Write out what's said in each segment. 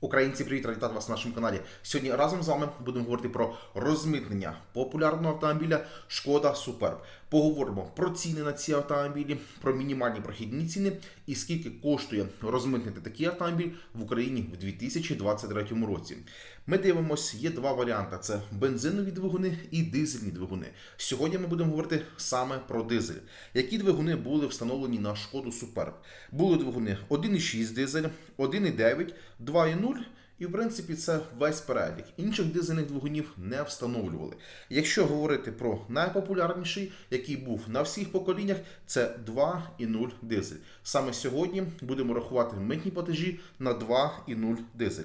Українці, привіт, радітати вас на нашому каналі. Сьогодні разом з вами будемо говорити про розмитнення популярного автомобіля Шкода Суперб. Поговоримо про ціни на ці автомобілі, про мінімальні прохідні ціни і скільки коштує розмитнити такий автомобіль в Україні в 2023 році. Ми дивимося, є два варіанти: це бензинові двигуни і дизельні двигуни. Сьогодні ми будемо говорити саме про дизель. Які двигуни були встановлені на шкоду Суперб? Були двигуни 1,6 дизель, 1,9, 2,0 і в принципі це весь перелік. Інших дизельних двигунів не встановлювали. Якщо говорити про найпопулярніший, який був на всіх поколіннях, це 2,0 дизель. Саме сьогодні будемо рахувати митні платежі на 2,0 дизель.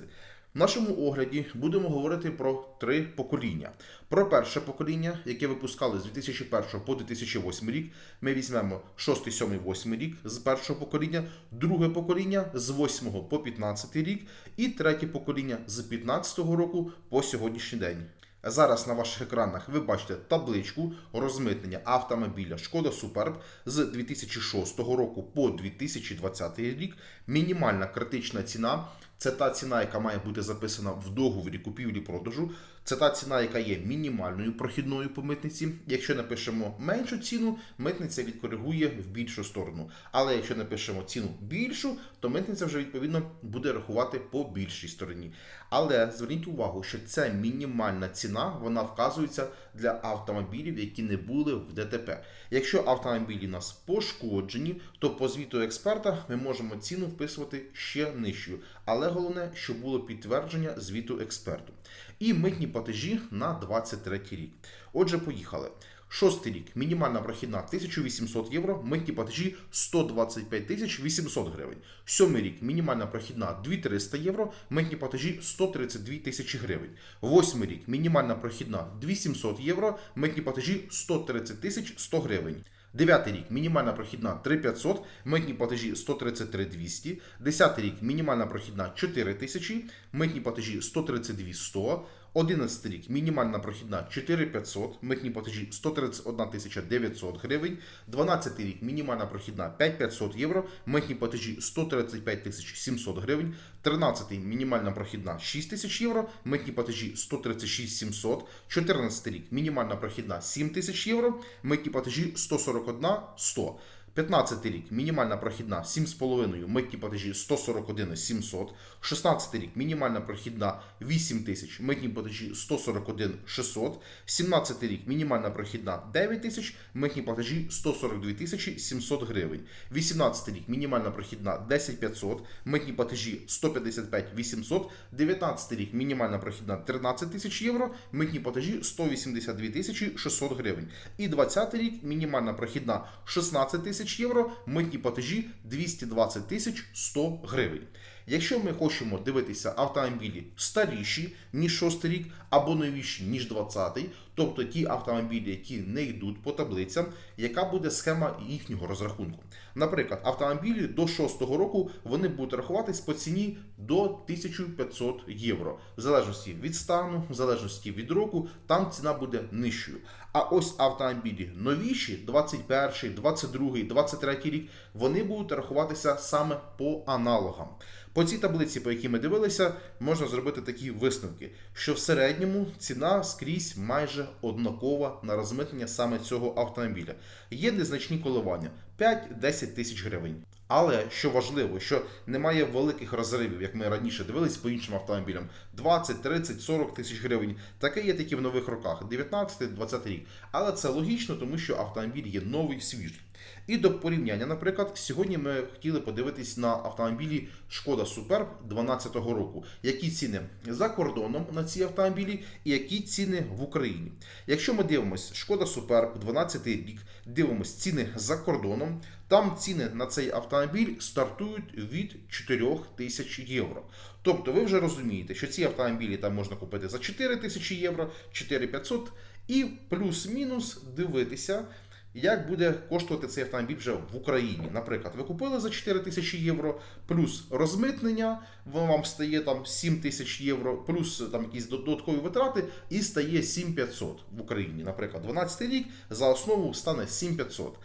В нашому огляді будемо говорити про три покоління. Про перше покоління, яке випускали з 2001 по 2008 рік. Ми візьмемо 6, 7, 8 рік з першого покоління, друге покоління з 8 по 15 рік, і третє покоління з 15 року по сьогоднішній день. Зараз на ваших екранах ви бачите табличку розмитнення автомобіля Шкода Суперб з 2006 року по 2020 рік. Мінімальна критична ціна це та ціна, яка має бути записана в договорі купівлі-продажу. Це та ціна, яка є мінімальною прохідною по митниці. Якщо напишемо меншу ціну, митниця відкоригує в більшу сторону. Але якщо напишемо ціну більшу, то митниця вже відповідно буде рахувати по більшій стороні. Але зверніть увагу, що ця мінімальна ціна вона вказується для автомобілів, які не були в ДТП. Якщо автомобілі нас пошкоджені, то по звіту експерта ми можемо ціну вписувати ще нижчою. Але головне, щоб було підтвердження звіту експерту. І митні платежі на 23 рік. Отже, поїхали. Шостий рік мінімальна прохідна 1800 євро, митні платежі 125 тисяч 800 гривень. Сьомий рік мінімальна прохідна 2300 євро, митні платежі 132 тисячі гривень. Восьмий рік мінімальна прохідна 2700 євро, митні платежі 130 тисяч 100 гривень. Дев'ятий рік мінімальна прохідна 3500, митні платежі 133 200. Десятий рік мінімальна прохідна 4 тисячі, митні платежі 132 100. 11 рік мінімальна прохідна 4500, митні платежі 131 тисяча 900 гривень. 12 рік мінімальна прохідна 5500 євро, митні платежі 135 тисяч 700 гривень. 13 мінімальна прохідна 6 тисяч євро, митні платежі 136 700. 14 рік мінімальна прохідна 7 тисяч євро, митні платежі 141 100. 15 рік мінімальна прохідна 7,5, митні платежі 141 700. 16 рік мінімальна прохідна 8 тисяч, митні платежі 141 600. 17 рік мінімальна прохідна 9 тисяч, митні платежі 142 тисячі 700 гривень. 18 рік мінімальна прохідна 10 500, митні платежі 155 800. 19 рік мінімальна прохідна 13 тисяч євро, митні платежі 182 тисячі 600 гривень. І 20 рік мінімальна прохідна 16 тисяч тисяч євро, митні платежі 220 тисяч 100 гривень. Якщо ми хочемо дивитися автомобілі старіші, ніж 6 рік, або новіші, ніж 20, тобто ті автомобілі, які не йдуть по таблицям, яка буде схема їхнього розрахунку. Наприклад, автомобілі до 6 року вони будуть рахуватись по ціні до 1500 євро. В залежності від стану, в залежності від року, там ціна буде нижчою. А ось автомобілі новіші, 21, 22, 23 рік, вони будуть рахуватися саме по аналогам. По цій таблиці, по якій ми дивилися, можна зробити такі висновки, що в середньому ціна скрізь майже однакова на розмитнення саме цього автомобіля. Є незначні коливання 5-10 тисяч гривень. Але що важливо, що немає великих розривів, як ми раніше дивились по іншим автомобілям: 20, 30, 40 тисяч гривень. Таке є тільки в нових роках, 19-20 рік. Але це логічно, тому що автомобіль є новий, свіжий. І до порівняння, наприклад, сьогодні ми хотіли подивитись на автомобілі Шкода Суперб 2012 року. Які ціни за кордоном на ці автомобілі і які ціни в Україні. Якщо ми дивимося Шкода Суперб 12 рік, дивимося ціни за кордоном, там ціни на цей автомобіль стартують від 4 тисяч євро. Тобто ви вже розумієте, що ці автомобілі там можна купити за 4 тисячі євро, 4500 і плюс-мінус дивитися як буде коштувати цей автомобіль вже в Україні. Наприклад, ви купили за 4 тисячі євро, плюс розмитнення, воно вам стає там 7 тисяч євро, плюс там якісь додаткові витрати, і стає 7500 в Україні. Наприклад, 12 рік за основу стане 7500.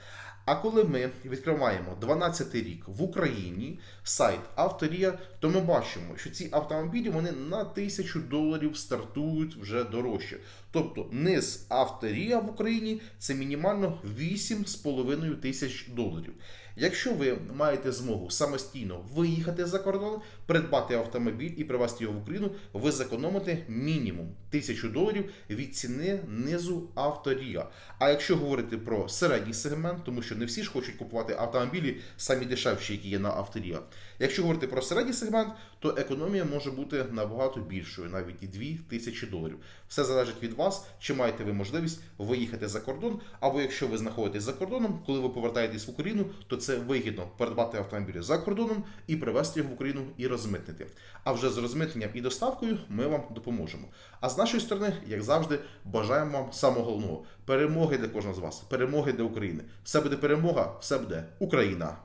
А коли ми відкриваємо 12 рік в Україні сайт Авторія, то ми бачимо, що ці автомобілі вони на тисячу доларів стартують вже дорожче. Тобто низ Авторія в Україні це мінімально 8,5 тисяч доларів. Якщо ви маєте змогу самостійно виїхати за кордон, придбати автомобіль і привезти його в Україну, ви зекономите мінімум тисячу доларів від ціни низу авторія. А якщо говорити про середній сегмент, тому що не всі ж хочуть купувати автомобілі самі дешевші, які є на авторія. Якщо говорити про середній сегмент, то економія може бути набагато більшою, навіть і 2 тисячі доларів. Все залежить від вас, чи маєте ви можливість виїхати за кордон, або якщо ви знаходитесь за кордоном, коли ви повертаєтесь в Україну, то це вигідно придбати автомобілі за кордоном і привезти їх в Україну і розмитнити. А вже з розмитненням і доставкою ми вам допоможемо. А з нашої сторони, як завжди, бажаємо вам самого головного перемоги для кожного з вас, перемоги для України. Все буде перемога, все буде Україна.